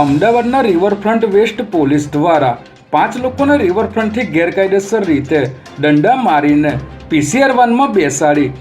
અમદાવાદના riverfront waste police દ્વારા પાંચ લોકોને રિવરફ્રન્ટથી ગેરકાયદેસર રીતે દંડા મારીને પીસીઆર વાનમાં બેસાડી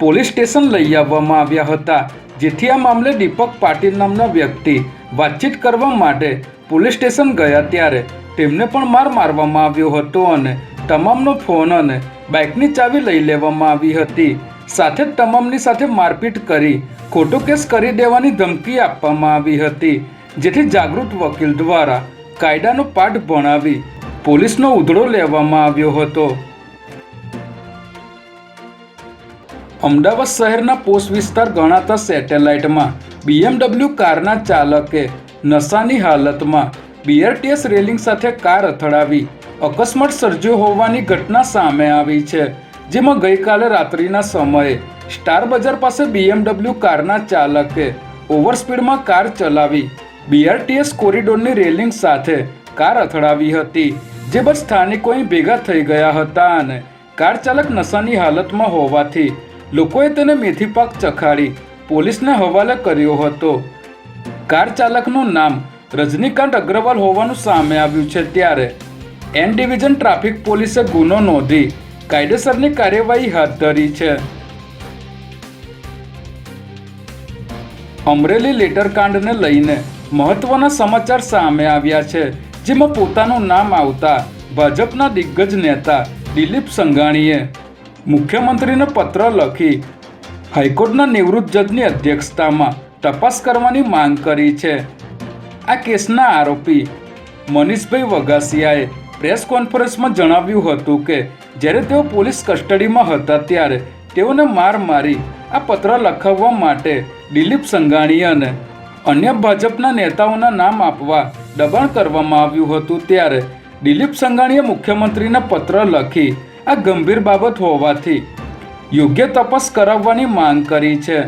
પોલીસ સ્ટેશન લઈ આવવામાં આવ્યા હતા, જેથી આ મામલે દીપક પાટીલ નામના વ્યક્તિ વાતચીત કરવા માટે પોલીસ સ્ટેશન ગયા ત્યારે તેમને પણ માર મારવામાં આવ્યો હતો અને તમામનો ફોન અને બાઇકની ચાવી લઈ લેવામાં આવી હતી. સાથે તમામની સાથે મારપીટ કરી ખોટો કેસ કરી દેવાની ધમકી આપવામાં આવી હતી. જેથી જાગૃત વકીલ દ્વારા કાયદાનો પાઠ ભણાવી પોલીસનો ઉધડો લેવામાં આવ્યો હતો. અમદાવાદ શહેરના પોસ્ટ વિસ્તાર ગણાતા સેટેલાઇટમાં બીએમડબલ્યુ કારના ચાલકે નશાની હાલતમાં બીઆરટીએસ રેલિંગ સાથે કાર અથડાવી અકસ્માત સર્જ્યો હોવાની ઘટના સામે આવી છે, જેમાં ગઈકાલે રાત્રિના સમયે સ્ટાર બજાર પાસે બીએમડબલ્યુ કારના ચાલકે ઓવરસ્પીડમાં કાર ચલાવી બીઆરટીએસ કોરિડોરની રેલિંગ સાથે કાર અથડાવી હતી, જે બસ સ્થાનિકોએ ભેગા થઈ ગયા હતા અને કાર ચાલક નશાની હાલતમાં હોવાથી લોકોએ તેને મેથી પાક ચખાડી પોલીસને હવાલે કર્યો હતો. કાર ચાલકનું નામ રજનીકાંત અગ્રવાલ હોવાનું સામે આવ્યું છે ત્યારે એન ડિવિઝન ટ્રાફિક પોલીસે ગુનો નોંધી કાયદેસરની કાર્યવાહી હાથ ધરી છે. અમરેલી લેટરકાંડને લઈને મહત્વના સમાચાર સામે આવ્યા છે, જેમાં પોતાનું નામ આવતા ભાજપના દિગ્ગજ નેતા દિલીપ સંઘાણીએ મુખ્યમંત્રીને પત્ર લખી હાઈકોર્ટના નિવૃત્ત જજની અધ્યક્ષતામાં તપાસ કરવાની માંગ કરી છે. આ કેસના આરોપી મનીષભાઈ વગાસિયાએ પ્રેસ કોન્ફરન્સમાં જણાવ્યું હતું કે, જ્યારે તેઓ પોલીસ કસ્ટડીમાં હતા ત્યારે તેઓને માર મારી આ પત્ર લખાવવા માટે દિલીપ સંઘાણી અને અન્ય ભાજપના નેતાઓના નામ આપવા દબાણ કરવામાં આવ્યું હતું ત્યારે દિલીપ સંઘાણીએ મુખ્યમંત્રીને પત્ર લખી આ ગંભીર બાબત હોવાથી યોગ્ય તપાસ કરાવવાની માંગ કરી છે.